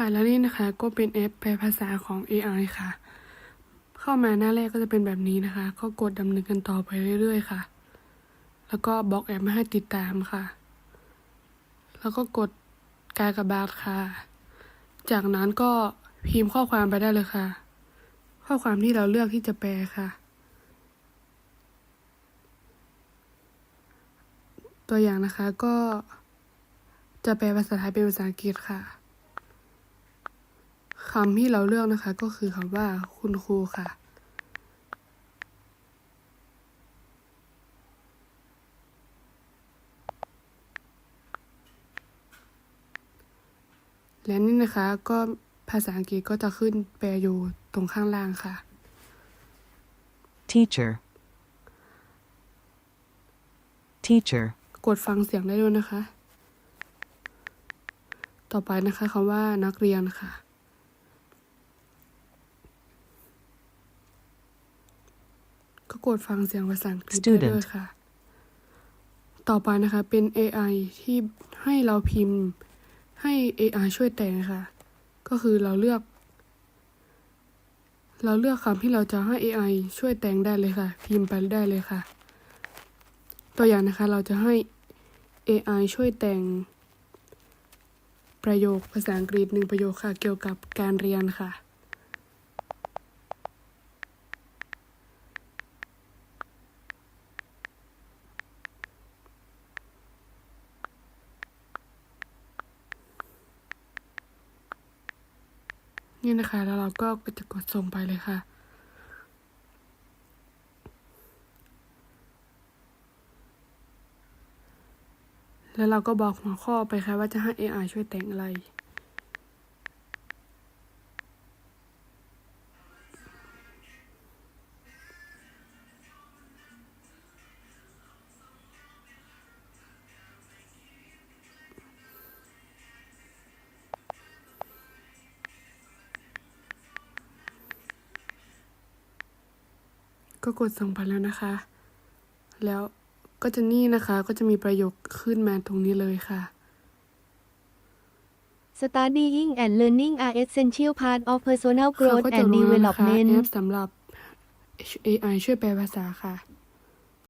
ค่ะแล้วนี่นะคะก็เป็นแอปแปลภาษาของ AI ค่ะ เข้ามาหน้าแรกก็จะเป็นแบบนี้นะคะ ก็กดดำเนินกันต่อไปเรื่อยๆค่ะ แล้วก็บล็อกแอปไม่ให้ติดตามค่ะ แล้วก็กดกากบาทค่ะ จากนั้นก็พิมพ์ข้อความไปได้เลยค่ะ ข้อความที่เราเลือกที่จะแปลค่ะ ตัวอย่างนะคะก็จะแปลภาษาไทยเป็นภาษาอังกฤษค่ะ คำที่เราเลือกนะคะก็คือคำว่าคุณครูค่ะ และนี่นะคะก็ภาษาอังกฤษก็จะขึ้นแปลอยู่ตรงข้างล่างค่ะ teacher teacher กดฟังเสียงได้ด้วยนะคะ ต่อไปนะคะคำว่านักเรียนค่ะ ก็กดฟังเสียงภาษาอังกฤษได้ด้วย Student ค่ะ ต่อไปนะคะเป็น AI ที่ให้เราพิมพ์ให้ AI ช่วยแต่งค่ะ ก็คือเราเลือก เราเลือกคำที่เราจะให้ AI ช่วยแต่งได้เลยค่ะ พิมพ์ไปได้เลยค่ะ ตัวอย่างนะคะเราจะให้ AI ช่วยแต่ง ประโยคภาษาอังกฤษหนึ่งประโยคค่ะ เกี่ยวกับการเรียนค่ะ นี่นะคะ แล้วเราก็จะกดส่งไปเลยค่ะ แล้วเราก็บอกหัวข้อไปค่ะว่าจะให้ AI ช่วยแต่งอะไร ก็กดส่งไปแล้วนะคะ แล้วก็จะนี่นะคะก็จะมีประโยคขึ้นมาตรงนี้เลยค่ะ Studying and learning are essential part of personal เขา growth ก็จะ and รู้แล้วนะคะ development แอปสำหรับ AI ช่วยแปลภาษาค่ะ